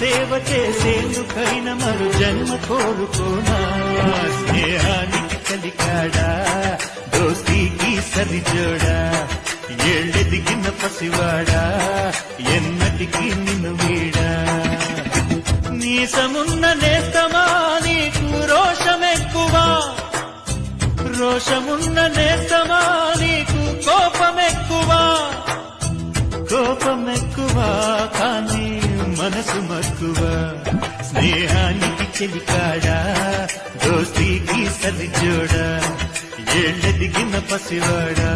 సేవ చేసేందుకైన మరు జన్మ కోరుకోనా స్నేహానికి కలికాడా దోస్తీకి సరిజోడా ఏళ్ళెదిగిన పసివాడా? ఎన్నటికి నిన్ను వీడా? నీ సమున్న నేస్తమా? నీకు రోషమెక్కువా? రోషమున్న నేస్తమా? నీకు కోపమెక్కువా? కోపమెక్కువా కానీ మనసు మక్కువ స్నేహానికి చెలికాడా దోస్తీకి సరిజోడా ఏళ్ళెదిగిన పసివాడా